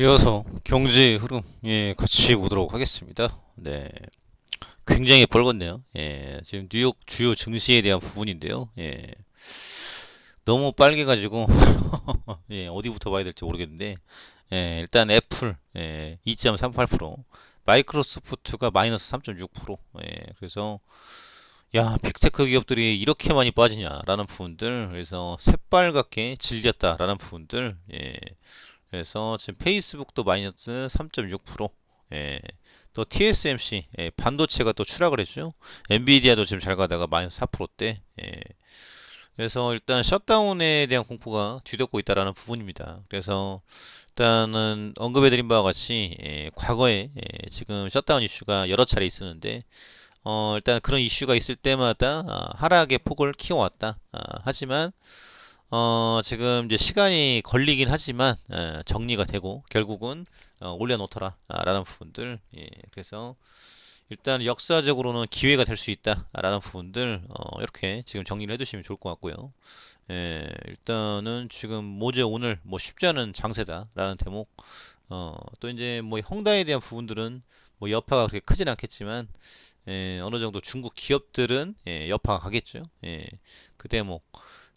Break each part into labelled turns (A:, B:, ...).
A: 이어서 경제 흐름 예, 같이 보도록 하겠습니다. 네. 굉장히 벌겋네요. 예, 지금 뉴욕 주요 증시에 대한 부분인데요. 예. 너무 빨개 가지고 예, 어디부터 봐야 될지 모르겠는데 예, 일단 애플 예, 2.38% 마이크로소프트가 마이너스 3.6% 예, 그래서 야 빅테크 기업들이 이렇게 많이 빠지냐라는 부분들 그래서 새빨갛게 질렸다라는 부분들 예, 그래서 지금 페이스북도 마이너스 3.6%. 예. 또 TSMC 예, 반도체가 또 추락을 했죠. 엔비디아도 지금 잘 가다가 마이너스 4%대. 예. 그래서 일단 셧다운에 대한 공포가 뒤덮고 있다라는 부분입니다. 그래서 일단은 언급해드린 바와 같이 예, 과거에 예, 지금 셧다운 이슈가 여러 차례 있었는데 어, 일단 그런 이슈가 있을 때마다 아, 하락의 폭을 키워왔다. 아, 하지만 어, 지금 이제 시간이 걸리긴 하지만 예, 정리가 되고 결국은 어, 올려놓더라 아, 라는 부분들 예, 그래서 일단 역사적으로는 기회가 될 수 있다라는 부분들 어, 이렇게 지금 정리를 해두시면 좋을 것 같고요. 예, 일단은 지금 모제 오늘 뭐 쉽지 않은 장세다라는 대목 어, 또 이제 뭐 헝다에 대한 부분들은 뭐 여파가 그렇게 크진 않겠지만 예, 어느 정도 중국 기업들은 예, 여파가 가겠죠. 예, 그 대목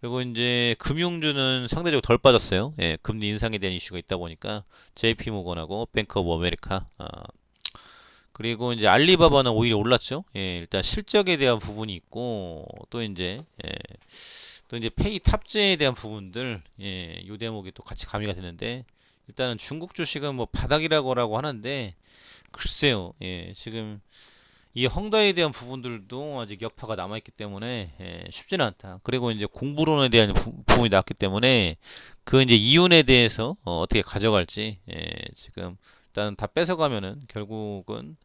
A: 그리고 이제 금융주는 상대적으로 덜 빠졌어요. 예, 금리 인상에 대한 이슈가 있다 보니까 JP 모건하고 뱅크 오브 아메리카 아, 그리고 이제 알리바바는 오히려 올랐죠. 예, 일단 실적에 대한 부분이 있고 또 이제 예, 또 이제 페이 탑재에 대한 부분들 예, 요 대목이 또 같이 가미가 되는데 일단은 중국 주식은 뭐 바닥이라고라고 하는데 글쎄요. 예, 지금 이 헝다에 대한 부분들도 아직 여파가 남아있기 때문에 예, 쉽지는 않다. 그리고 이제 공부론에 대한 부, 분이 나왔기 때문에 그 이제 이윤에 대해서 어, 떻게 가져갈지 예, 지금 일단 다 뺏어가면은 결국은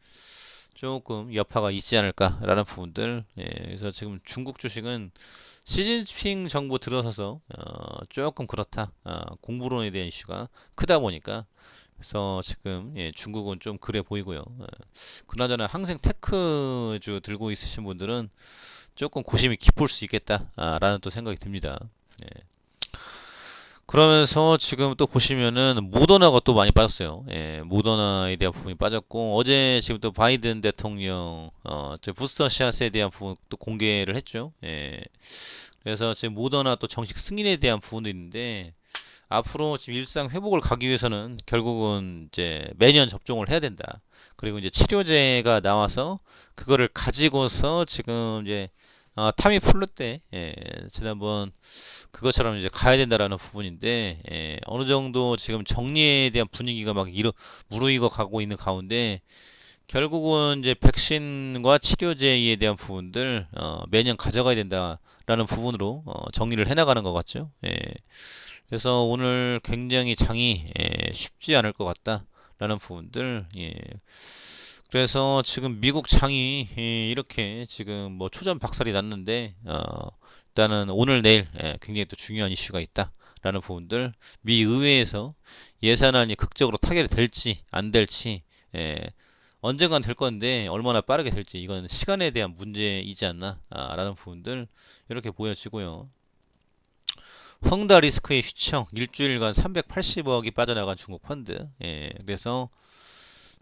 A: 조금 여파가 있지 않을까라는 부분들. 예, 그래서 지금 중국 주식은 시진핑 정부 들어서서 어, 조금 그렇다. 어, 공부론에 대한 이슈가 크다 보니까 그래서 지금 예, 중국은 좀 그래 보이고요. 예. 그나저나 항생 테크주 들고 있으신 분들은 조금 고심이 깊을 수 있겠다라는 또 생각이 듭니다. 예. 그러면서 지금 또 보시면은 모더나가 또 많이 빠졌어요. 예, 모더나에 대한 부분이 빠졌고 어제 지금 또 바이든 대통령 어, 부스터 샷에 대한 부분 또 공개를 했죠. 예. 그래서 지금 모더나 또 정식 승인에 대한 부분도 있는데 앞으로 지금 일상 회복을 가기 위해서는 결국은 이제 매년 접종을 해야 된다. 그리고 이제 치료제가 나와서 그거를 가지고서 지금 이제 어, 타미플루 때 예, 지난번 그것처럼 이제 가야 된다라는 부분인데 예, 어느 정도 지금 정리에 대한 분위기가 막 이루 무르익어 가고 있는 가운데 결국은 이제 백신과 치료제에 대한 부분들 어, 매년 가져가야 된다라는 부분으로 어, 정리를 해나가는 것 같죠. 예. 그래서 오늘 굉장히 장이 예, 쉽지 않을 것 같다라는 부분들. 예. 그래서 지금 미국 장이 예, 이렇게 지금 뭐 초전 박살이 났는데 어, 일단은 오늘 내일 예, 굉장히 또 중요한 이슈가 있다라는 부분들. 미 의회에서 예산안이 극적으로 타결이 될지 안 될지 예, 언젠간 될 건데 얼마나 빠르게 될지 이건 시간에 대한 문제이지 않나라는 부분들 이렇게 보여지고요. 헝다 리스크의 휘청 일주일간 380억이 빠져나간 중국 펀드. 예, 그래서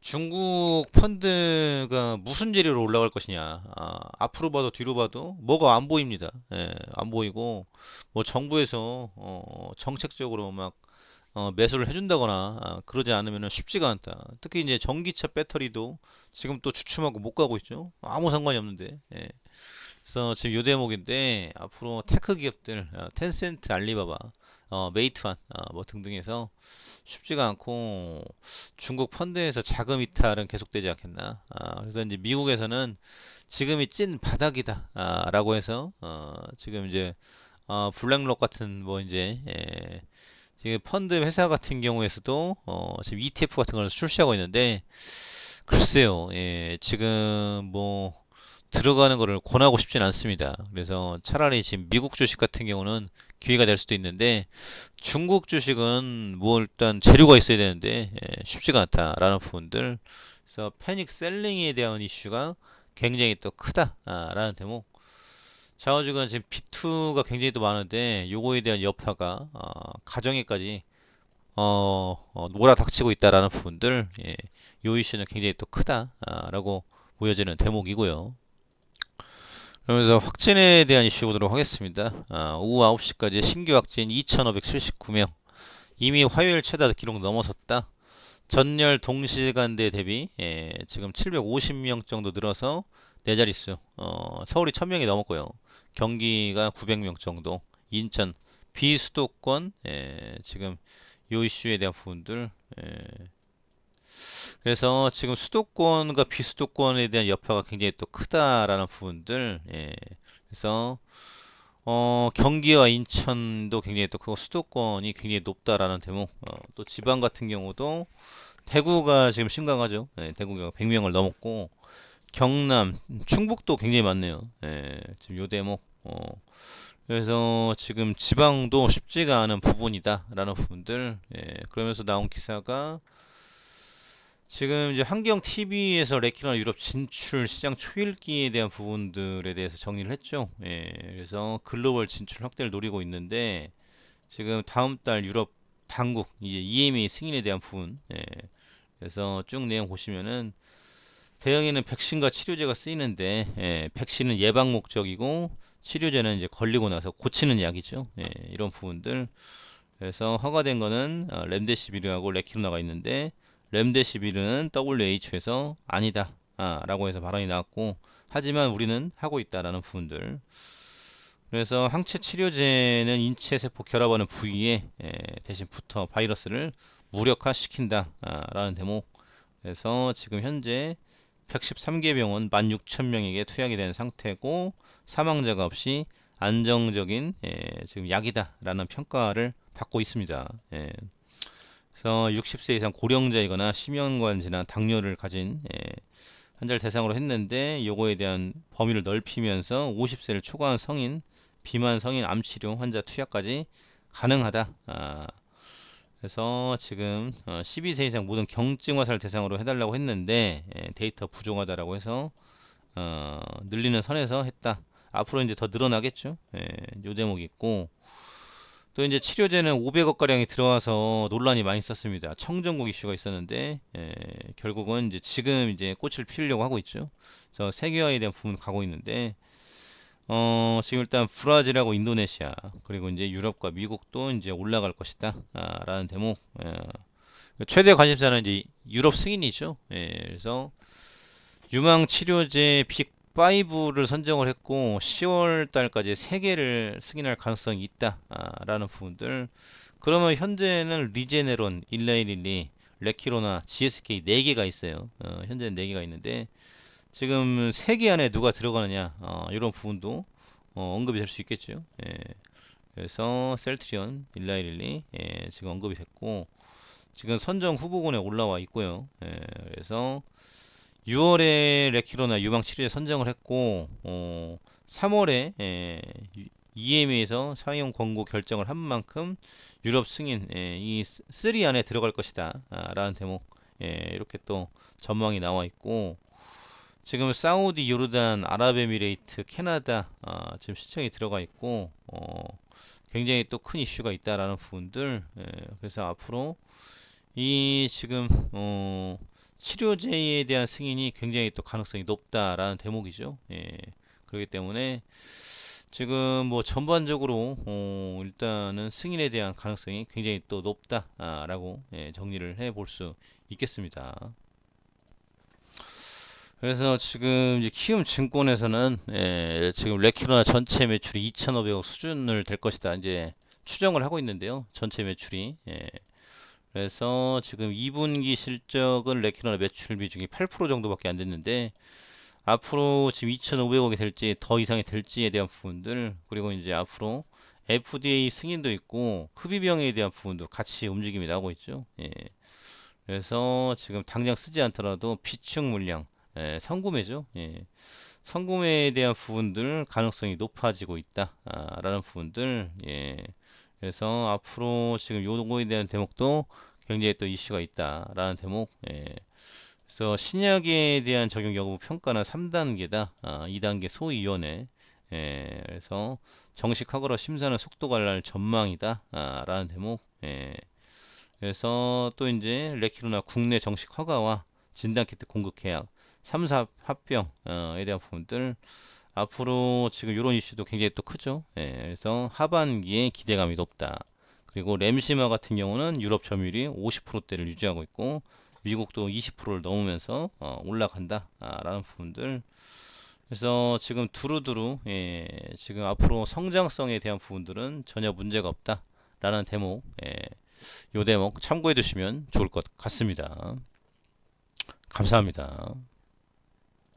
A: 중국 펀드가 무슨 재료로 올라갈 것이냐. 아, 앞으로 봐도 뒤로 봐도 뭐가 안 보입니다. 예, 안 보이고 뭐 정부에서 어, 정책적으로 막 어, 매수를 해준다거나 아, 그러지 않으면 쉽지가 않다. 특히 이제 전기차 배터리도 지금 또 주춤하고 못 가고 있죠. 아무 상관이 없는데. 예. 그래서 지금 요 대목인데 앞으로 테크 기업들 어, 텐센트, 알리바바, 어, 메이투안 어, 뭐 등등해서 쉽지가 않고 중국 펀드에서 자금 이탈은 계속되지 않겠나. 아, 그래서 이제 미국에서는 지금이 찐 바닥이다라고 아, 해서 어, 지금 이제 어, 블랙록 같은 뭐 이제 예, 지금 펀드 회사 같은 경우에서도 어, 지금 ETF 같은 걸 출시하고 있는데 글쎄요, 예, 지금 뭐 들어가는 것을 권하고 싶진 않습니다. 그래서 차라리 지금 미국 주식 같은 경우는 기회가 될 수도 있는데 중국 주식은 뭐 일단 재료가 있어야 되는데 예, 쉽지가 않다라는 부분들 그래서 패닉 셀링에 대한 이슈가 굉장히 또 크다라는 대목 좌우지간 지금 B2가 굉장히 또 많은데 요거에 대한 여파가 어, 가정에까지 어, 어, 몰아닥치고 있다라는 부분들, 예, 요 이슈는 굉장히 또 크다라고 보여지는 대목이고요. 그러면서 확진에 대한 이슈 보도록 하겠습니다. 아, 오후 9시까지 신규 확진 2,579명. 이미 화요일 최다 기록 넘어섰다. 전열 동시간대 대비 예, 지금 750명 정도 늘어서 네 자릿수. 어, 서울이 1000명이 넘었고요. 경기가 900명 정도. 인천 비수도권 예, 지금 요 이슈에 대한 부분들 예. 그래서 지금 수도권과 비수도권에 대한 여파가 굉장히 또 크다라는 부분들 예. 그래서 어, 경기와 인천도 굉장히 또 크고 수도권이 굉장히 높다라는 대목 어, 또 지방 같은 경우도 대구가 지금 심각하죠. 예, 대구가 100명을 넘었고 경남 충북도 굉장히 많네요. 예, 지금 요 대목 어, 그래서 지금 지방도 쉽지가 않은 부분이다라는 부분들 예, 그러면서 나온 기사가 지금 이제 환경 TV에서 레키나 유럽 진출 시장 초읽기에 대한 부분들에 대해서 정리를 했죠. 예, 그래서 글로벌 진출 확대를 노리고 있는데 지금 다음 달 유럽 당국 이제 EMA 승인에 대한 부분. 예, 그래서 쭉 내용 보시면은 대형에는 백신과 치료제가 쓰이는데 예, 백신은 예방 목적이고 치료제는 이제 걸리고 나서 고치는 약이죠. 예, 이런 부분들. 그래서 허가된 거는 어, 렘데시비르하고 레키로나가 있는데 렘데시비르는 WHO에서 아니다 아, 라고 해서 발언이 나왔고 하지만 우리는 하고 있다라는 부분들 그래서 항체 치료제는 인체 세포 결합하는 부위에 에, 대신 붙어 바이러스를 무력화시킨다 아, 라는 대목 그래서 지금 현재 113개 병원 16,000명에게 투약이 된 상태고 사망자가 없이 안정적인 에, 지금 약이다라는 평가를 받고 있습니다. 예. 그래서 60세 이상 고령자이거나 심혈관 질환, 당뇨를 가진 예, 환자를 대상으로 했는데 요거에 대한 범위를 넓히면서 50세를 초과한 성인, 비만 성인 암 치료 환자 투약까지 가능하다. 아, 그래서 지금 어, 12세 이상 모든 경증 화사를 대상으로 해달라고 했는데 예, 데이터 부족하다라고 해서 어, 늘리는 선에서 했다. 앞으로 이제 더 늘어나겠죠. 예, 요 대목이 있고 또 이제 치료제는 500억 가량이 들어와서 논란이 많이 있었습니다. 청정국 이슈가 있었는데 예, 결국은 이제 지금 이제 꽃을 피우려고 하고 있죠. 그래서 세계화에 대한 부분 가고 있는데 어, 지금 일단 브라질하고 인도네시아 그리고 이제 유럽과 미국도 이제 올라갈 것이다 아, 라는 대목. 예. 최대 관심사는 이제 유럽 승인이죠. 예, 그래서 유망 치료제 빅 5를 선정을 했고 10월 달까지 3개를 승인할 가능성이 있다라는 부분들 그러면 현재는 리제네론, 일라이릴리, 레키로나, GSK 4개가 있어요. 어, 현재는 4개가 있는데 지금 3개 안에 누가 들어가느냐 어, 이런 부분도 어, 언급이 될 수 있겠죠. 예. 그래서 셀트리온, 일라이릴리 예, 지금 언급이 됐고 지금 선정 후보군에 올라와 있고요. 예, 그래서 6월에 레키로나 유방 치료제 선정을 했고 어, 3월에 예, EMA에서 사용 권고 결정을 한 만큼 유럽 승인 예, 이3 안에 들어갈 것이다 아, 라는 대목 예, 이렇게 또 전망이 나와 있고 지금 사우디, 요르단, 아랍에미레이트, 캐나다 아, 지금 시청이 들어가 있고 어, 굉장히 또 큰 이슈가 있다라는 부분들 예, 그래서 앞으로 이 지금 어, 치료제에 대한 승인이 굉장히 또 가능성이 높다라는 대목이죠. 예. 그렇기 때문에 지금 뭐 전반적으로 어 일단은 승인에 대한 가능성이 굉장히 또 높다라고 예, 정리를 해 볼 수 있겠습니다. 그래서 지금 키움 증권에서는 예, 지금 레키로나 전체 매출이 2,500억 수준을 될 것이다. 이제 추정을 하고 있는데요. 전체 매출이 예. 그래서 지금 2분기 실적은 레키노나 매출 비중이 8% 정도밖에 안 됐는데 앞으로 지금 2,500억이 될지 더 이상이 될지에 대한 부분들 그리고 이제 앞으로 FDA 승인도 있고 흡입병에 대한 부분도 같이 움직임이 나오고 있죠. 예. 그래서 지금 당장 쓰지 않더라도 비축 물량, 예, 성구매죠. 예. 성구매에 대한 부분들 가능성이 높아지고 있다라는 부분들 예. 그래서 앞으로 지금 요거에 대한 대목도 굉장히 또 이슈가 있다라는 대목. 예. 그래서 신약에 대한 적용 여부 평가는 3단계다. 아, 2단계 소위원회. 예. 그래서 정식 허가로 심사는 속도가 날 전망이다. 아, 라는 대목. 예. 그래서 또 이제 레키로나 국내 정식 허가와 진단키트 공급 계약, 3, 4 합병에 대한 부분들 앞으로 지금 이런 이슈도 굉장히 또 크죠. 예, 그래서 하반기에 기대감이 높다. 그리고 램시마 같은 경우는 유럽 점유율이 50%대를 유지하고 있고 미국도 20%를 넘으면서 어, 올라간다라는 부분들. 그래서 지금 두루두루 예, 지금 앞으로 성장성에 대한 부분들은 전혀 문제가 없다라는 대목. 예, 요 대목 참고해 두시면 좋을 것 같습니다. 감사합니다.